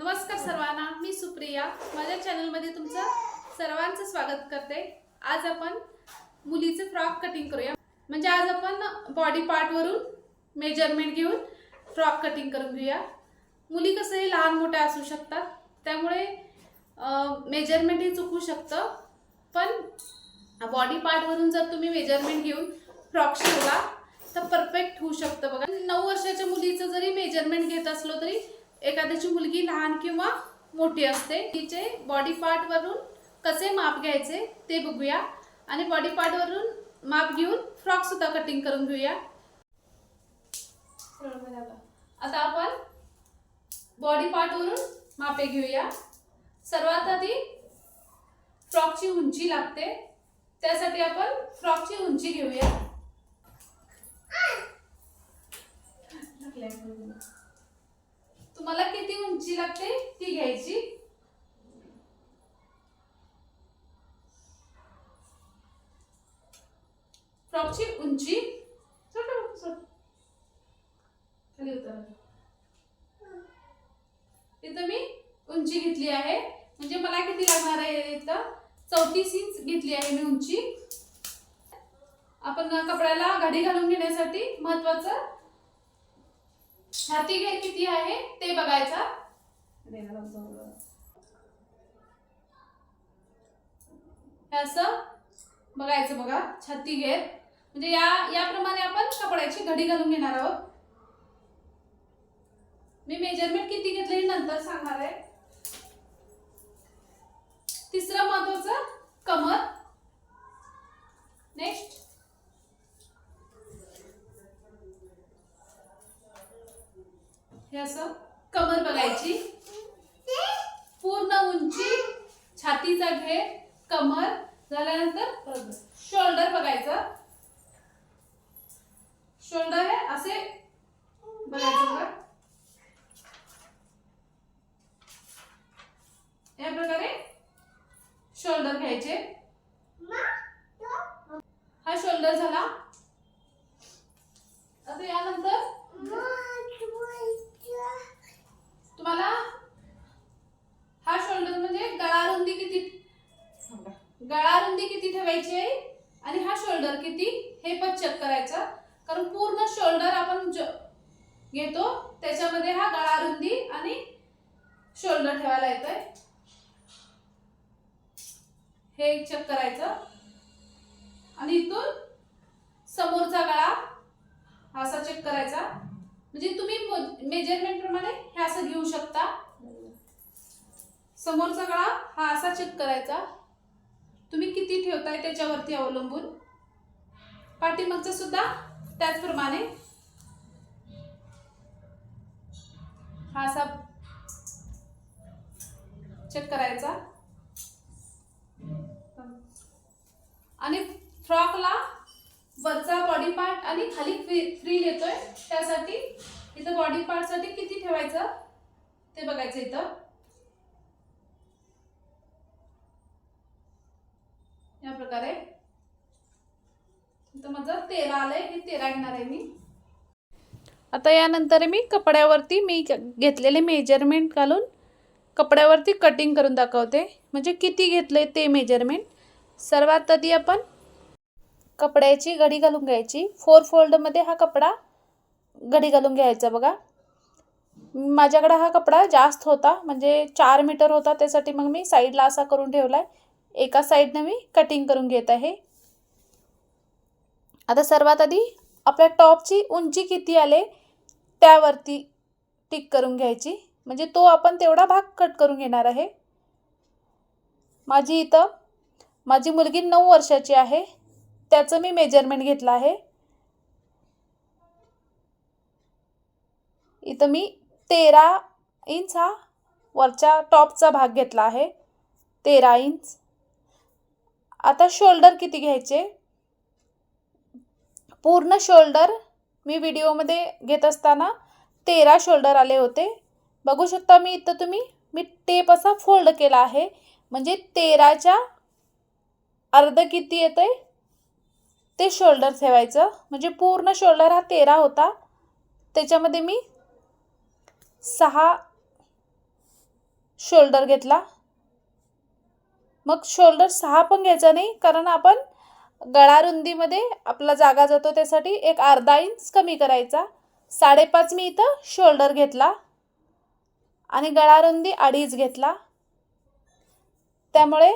नमस्कार सर्वांना मी सुप्रिया. माझ्या चॅनलमध्ये तुमचं सर्वांचं स्वागत करते. आज आपण मुलीचे फ्रॉक कटिंग करूया. म्हणजे आज आपण बॉडी पार्टवरून मेजरमेंट घेऊन फ्रॉक कटिंग करून घेऊया. मुली कसंही लहान मोठ्या असू शकतात त्यामुळे मेजरमेंटही चुकू शकतं. पण बॉडी पार्टवरून जर तुम्ही मेजरमेंट घेऊन फ्रॉक शिवला तर परफेक्ट होऊ शकतं बघा. नऊ वर्षाच्या मुलीचं जरी मेजरमेंट घेत असलो तरी एखाद्याची मुलगी लहान किंवा मोठी असते तिचे बॉडी पार्टवरून कसे माप घ्यायचे ते बघूया. आणि बॉडी पार्टवरून माप घेऊन फ्रॉक सुद्धा कटिंग करून घेऊया. आता. आपण बॉडी पार्टवरून मापे घेऊया. सर्वात आधी फ्रॉकची उंची लागते. त्यासाठी आपण फ्रॉकची उंची घेऊया. तुम्हाला किती उंची लागते ती घ्यायची? फ्रॉकची उंची? खाली इथं मी उंची घेतली आहे. म्हणजे मला किती लागणार आहे इथं? चौतीस इंच घेतली आहे मी उंची. आपण कपड्याला घडी घालून घेण्यासाठी महत्वाचं छाती घेर किती आहे? ते बघायचा. असं बघायचं बघा. छाती घेर म्हणजे या याप्रमाणे आपण कपड्याची घडी घालून घेणार आहोत. मी मेजरमेंट किती घेतलं हे नंतर सांगणार आहे. तिसरं महत्वाचं कमर. नेक्स्ट हे असं कमर बघायची. पूर्ण उंची छातीचा घे कमर झाल्यानंतर शोल्डर बघायचं. शोल्डर हे असे बघायचं बघा. या प्रकारे शोल्डर घ्यायचे. हा शोल्डर झाला. आता यानंतर तुम्हाला हा शोल्डर म्हणजे गळा रुंदी किती गळा रुंदी किती ठेवायची आहे आणि हा शोल्डर किती हे पण चेक करायचं कारण पूर्ण शोल्डर आपण ज- घेतो त्याच्यामध्ये हा गळा रुंदी आणि शोल्डर ठेवायला येतोय हे चेक करायचं आणि इथून समोरचा गळा हा असा चेक करायचा. म्हणजे तुम्ही मेजरमेंट प्रमाणे हे असं घेऊ शकता. समोरचा गळा हा असा चेक करायचा. तुम्ही किती ठेवताय त्याच्यावरती अवलंबून? पाठीमागचा सुद्धा त्याचप्रमाणे. हा असा चेक करायचा. आणि फ्रॉकला वरचा बॉडी पार्ट आणि खाली फ्री फ्री येतोय त्यासाठी इथं बॉडी पार्टसाठी किती ठेवायचं? ते बघायचं इथं. या प्रकारे. इथं माझं तेरा आलंय हे तेरा घेणार आहे मी. आता यानंतर मी कपड्यावरती मी घेतलेले मेजरमेंट घालून कपड्यावरती कटिंग करून दाखवते. म्हणजे किती घेतले ते मेजरमेंट सर्वात आधी आपण कपड्याची घडी घालून घ्यायची. फोर फोल्डमध्ये हा कपडा घडी घालून घ्यायचा बघा. माझ्याकडं हा कपडा जास्त होता म्हणजे चार मीटर होता त्यासाठी मग मी साईडला असा करून ठेवला आहे एका साईडनं मी कटिंग करून घेत आहे. आता सर्वात आधी आपल्या टॉपची उंची किती आले त्यावरती टिक करून घ्यायची. म्हणजे तो आपण तेवढा भाग कट करून घेणार आहे. माझी इथं माझी मुलगी नऊ वर्षाची आहे. त्याचं मी मेजरमेंट घेतलं आहे. इथं मी तेरा इंच हा वरच्या टॉपचा भाग घेतला आहे. तेरा इंच आता शोल्डर किती घ्यायचे? पूर्ण शोल्डर मी व्हिडिओमध्ये घेत असताना तेरा शोल्डर आले होते. बघू शकता मी इथं तुम्ही मी टेप असा फोल्ड केला आहे. म्हणजे तेराच्या अर्ध किती येतं आहे ते शोल्डर ठेवायचं. म्हणजे पूर्ण शोल्डर हा तेरा होता. त्याच्यामध्ये मी सहा शोल्डर घेतला. मग शोल्डर सहा पण घ्यायचा नाही कारण आपण गळारुंदीमध्ये आपला जागा जातो त्यासाठी एक अर्धा इंच कमी करायचा. साडेपाच मी इथं शोल्डर घेतला आणि गळारुंदी अडीच घेतला. त्यामुळे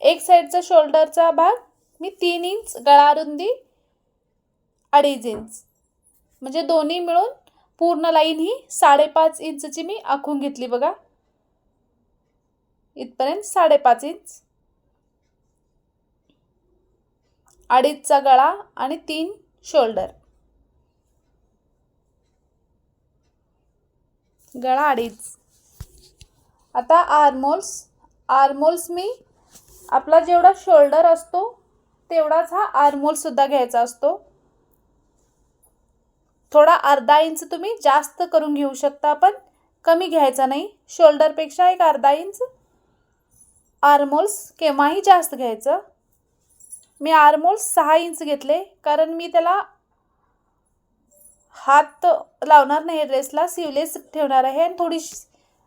एक साईडचा शोल्डरचा भाग मी तीन इंच गळा रुंदी अडीच इंच म्हणजे दोन्ही मिळून पूर्ण लाईन ही साडेपाच इंचची मी आखून घेतली बघा. इथपर्यंत साडेपाच इंच अडीचचा गळा आणि तीन शोल्डर गळा अडीच. आता आर्मोल्स आर्मोल्स मी आपला जेवढा शोल्डर असतो तेवढाच हा आर्मोलसुद्धा घ्यायचा असतो. थोडा अर्धा इंच तुम्ही जास्त करून घेऊ शकता पण कमी घ्यायचा नाही. शोल्डरपेक्षा एक अर्धा इंच आर्मोल्स केव्हाही जास्त घ्यायचं. मी आर्मोल्स सहा इंच घेतले कारण मी त्याला हात लावणार नाही ड्रेसला सिवलेस ठेवणार आहे आणि थोडी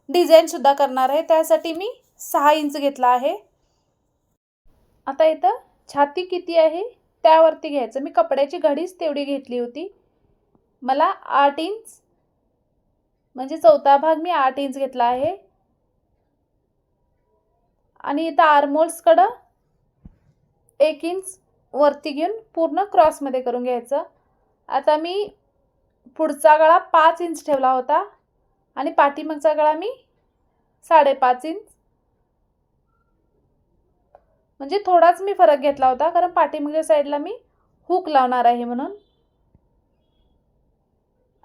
डिझाईनसुद्धा करणार आहे त्यासाठी मी सहा इंच घेतला आहे. आता इथं छाती किती आहे? त्यावरती घ्यायचं. मी कपड्याची घडीच तेवढी घेतली होती. मला आठ इंच म्हणजे चौथा भाग मी आठ इंच घेतला आहे. आणि इथं आर्मोल्सकडं एक इंच वरती घेऊन पूर्ण क्रॉसमध्ये करून घ्यायचं. आता मी पुढचा गळा पाच इंच ठेवला होता. आणि पाठीमागचा गळा मी साडेपाच इंच म्हणजे थोडाच मी फरक घेतला होता कारण पाठीमागच्या साईडला मी हुक लावणार आहे म्हणून.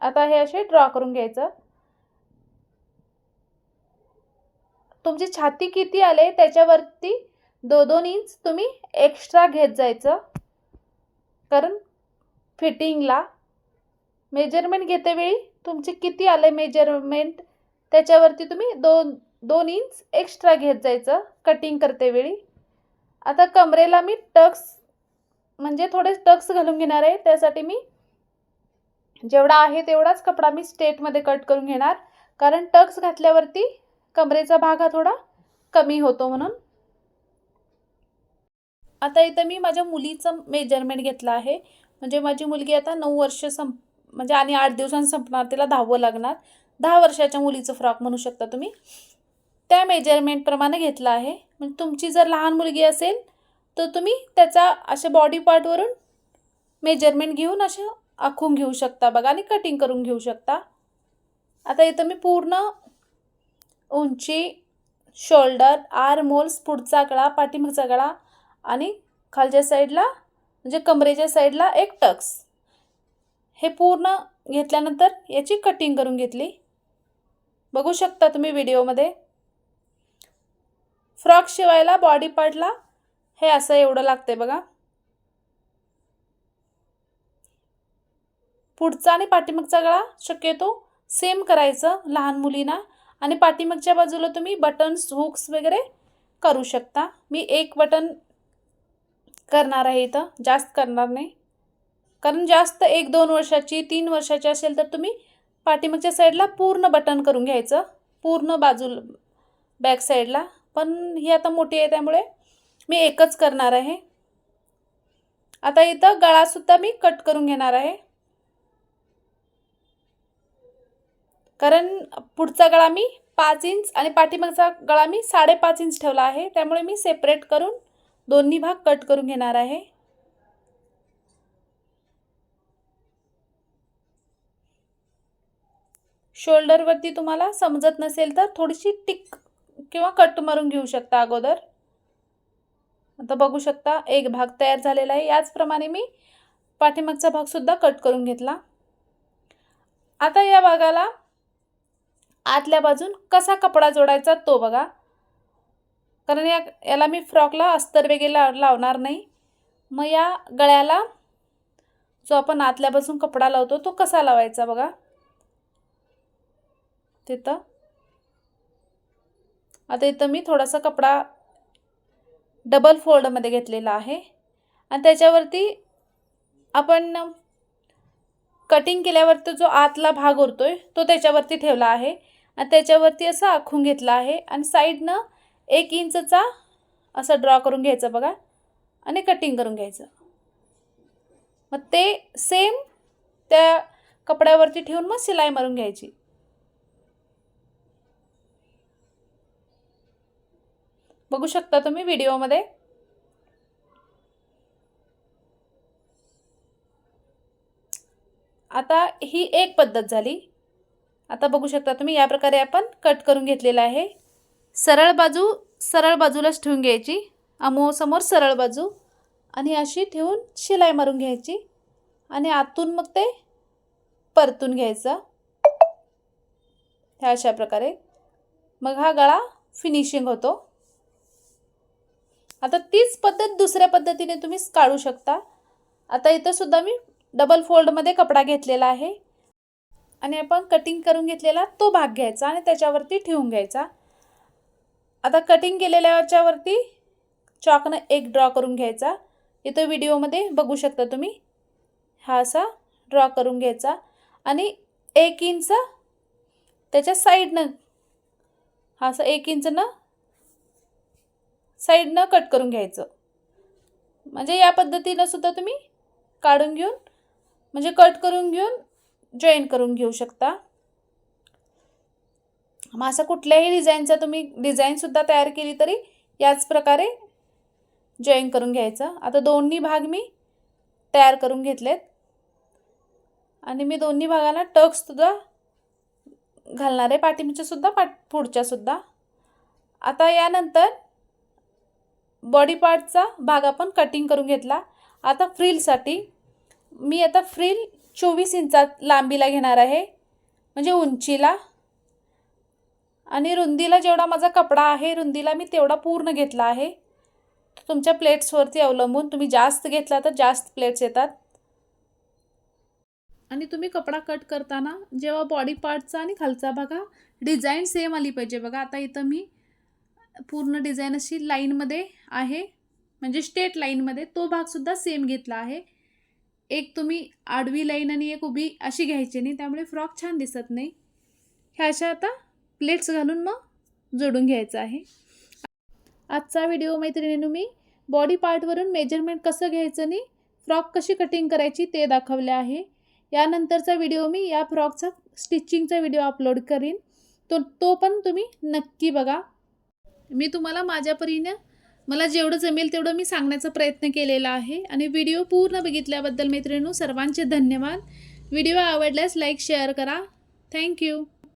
आता हे असे ड्रॉ करून घ्यायचं. तुमची छाती किती आले त्याच्यावरती दो दोन इंच तुम्ही एक्स्ट्रा घेत जायचं. कारण फिटिंगला मेजरमेंट घेतेवेळी तुमचे किती आले मेजरमेंट त्याच्यावरती तुम्ही दोन दोन इंच एक्स्ट्रा घेत जायचं कटिंग करतेवेळी. आता कमरेला मी टक्स म्हणजे थोडे टक्स घालून घेणार आहे. त्यासाठी मी जेवढा आहे तेवढाच कपडा मी स्टेटमध्ये कट करून घेणार. कारण टक्स घातल्यावरती कमरेचा भाग हा थोडा कमी होतो म्हणून. आता इथं मी माझ्या मुलीचं मेजरमेंट घेतलं आहे. म्हणजे माझी मुलगी आता नऊ वर्ष संप म्हणजे आणि आठ दिवसांनी संपणार तिला दहावं लागणार. दहा वर्षाच्या मुलीचं फ्रॉक म्हणू शकता तुम्ही. त्या मेजरमेंटप्रमाणे घेतलं आहे. म्हणजे तुमची जर लहान मुलगी असेल तर तुम्ही त्याचा अशा बॉडी पार्टवरून मेजरमेंट घेऊन असे आखून घेऊ शकता बघा आणि कटिंग करून घेऊ शकता. आता इथं मी पूर्ण उंची शोल्डर आर्म होल्स पुढचा गळा पाठीमागचा गळा आणि खालच्या साईडला म्हणजे कमरेच्या साईडला एक टक्स हे पूर्ण घेतल्यानंतर याची कटिंग करून घेतली. बघू शकता तुम्ही व्हिडिओमध्ये फ्रॉक शिवायला बॉडी पार्टला? हे असं एवढं लागते बघा. पुढचा आणि पाठीमागचा गळा? शक्यतो सेम करायचं लहान मुलींना. आणि पाठीमागच्या बाजूला तुम्ही बटन्स हुक्स वगैरे करू शकता. मी एक बटन करणार आहे इथं. जास्त करणार नाही. कारण जास्त एक दोन वर्षाची तीन वर्षाची असेल तर तुम्ही पाठीमागच्या साईडला पूर्ण बटन करून घ्यायचं. पूर्ण बाजू बॅक साईडला पण ही आता मोठी आहे त्यामुळे मी एकच करणार आहे. आता इथं गळासुद्धा मी कट करून घेणार आहे. कारण पुढचा गळा मी पाच इंच आणि पाठीमागचा गळा मी साडेपाच इंच ठेवला आहे त्यामुळे मी सेपरेट करून दोन्ही भाग कट करून घेणार आहे. शोल्डरवरती तुम्हाला समजत नसेल तर थोडीशी टिक किंवा कट मारून घेऊ शकता अगोदर. आता बघू शकता एक भाग तयार झालेला आहे. याचप्रमाणे मी पाठीमागचा भागसुद्धा कट करून घेतला. आता या भागाला आतल्या बाजून कसा कपडा जोडायचा तो बघा. कारण या याला मी फ्रॉकला अस्तर वगैरे ला लावणार नाही. मग या गळ्याला जो आपण आतल्या बाजून कपडा लावतो तो कसा लावायचा बघा. तिथं. आता इथं मी थोडासा कपडा डबल फोल्डमध्ये घेतलेला आहे. आणि त्याच्यावरती आपण कटिंग केल्यावरती जो आतला भाग उरतोय तो त्याच्यावरती ठेवला आहे. आणि त्याच्यावरती असं आखून घेतलं आहे. आणि साईडनं एक इंचचा असं ड्रॉ करून घ्यायचं बघा. आणि कटिंग करून घ्यायचं. मग ते सेम त्या कपड्यावरती ठेवून मग शिलाई मारून घ्यायची. बघू शकता तुम्ही व्हिडिओमध्ये. आता ही एक पद्धत झाली. आता बघू शकता तुम्ही या प्रकारे आपण कट करून घेतलेला आहे. सरळ बाजू सरळ बाजूलाच ठेवून घ्यायची. अमोसमोर सरळ बाजू. आणि अशी ठेवून शिलाई मारून घ्यायची. आणि आतून मग ते परतून घ्यायचं. ह्या अशा प्रकारे. मग हा गळा फिनिशिंग होतो. आता तीच पद्धत दुसऱ्या पद्धतीने तुम्ही काढू शकता. आता इथं सुद्धा मी डबल फोल्डमध्ये कपडा घेतलेला आहे. आणि आपण कटिंग करून घेतलेला तो भाग घ्यायचा आणि त्याच्यावरती ठेवून घ्यायचा. आता कटिंग केलेल्याच्यावरती चॉकनं एक ड्रॉ करून घ्यायचा. इथं व्हिडिओमध्ये बघू शकता तुम्ही. हा असा ड्रॉ करून घ्यायचा. आणि एक इंच त्याच्या साईडनं हा असं एक इंचनं साईडनं कट करून घ्यायचं. म्हणजे या पद्धतीनं सुद्धा तुम्ही काढून घेऊन म्हणजे कट करून घेऊन जॉईन करून घेऊ शकता. मग असं कुठल्याही डिझाईनचा तुम्ही डिझाईनसुद्धा तयार केली तरी याच प्रकारे जॉईन करून घ्यायचं. आता दोन्ही भाग मी तयार करून घेतलेत. आणि मी दोन्ही भागाला टक्ससुद्धा घालणार आहे पाठीमागच्यासुद्धा पाठ पुढच्यासुद्धा आता यानंतर बॉडी पार्टचा भाग आपण कटिंग करून घेतला. आता फ्रीलसाठी मी आता फ्रील चोवीस इंचात लांबीला घेणार आहे. म्हणजे उंचीला. आणि रुंदीला जेवढा माझा कपडा आहे रुंदीला मी तेवढा पूर्ण घेतला आहे. तुमच्या प्लेट्सवरती अवलंबून तुम्ही जास्त घेतला तर जास्त प्लेट्स येतात. आणि तुम्ही कपडा कट करताना जेव्हा बॉडी पार्टचा आणि खालचा बघा डिझाईन सेम आली पाहिजे. बघा आता इथं मी पूर्ण डिझाईन अशी लाईनमध्ये आहे. म्हणजे स्टेट लाईनमध्ये तो भागसुद्धा सेम घेतला आहे. एक तुम्ही आडवी लाईन आणि एक उभी अशी घ्यायची नाही त्यामुळे फ्रॉक छान दिसत नाही. ह्या अशा आता प्लेट्स घालून मग जोडून घ्यायचं आहे. आजचा व्हिडिओ मैत्रिणीनं मी बॉडी पार्टवरून मेजरमेंट कसं घ्यायचं आणि फ्रॉक कशी कटिंग करायची ते दाखवले आहे. यानंतरचा व्हिडिओ मी या फ्रॉकचा स्टिचिंगचा व्हिडिओ अपलोड करीन. तो तो पण तुम्ही नक्की बघा. मी तुम्हाला माझ्या परीनं मला जेवढं जमेल तेवढं मी सांगण्याचा प्रयत्न केलेला आहे. आणि व्हिडिओ पूर्ण बघितल्याबद्दल मैत्रिणू सर्वांचे धन्यवाद. व्हिडिओ आवडल्यास लाईक शेअर करा. थँक्यू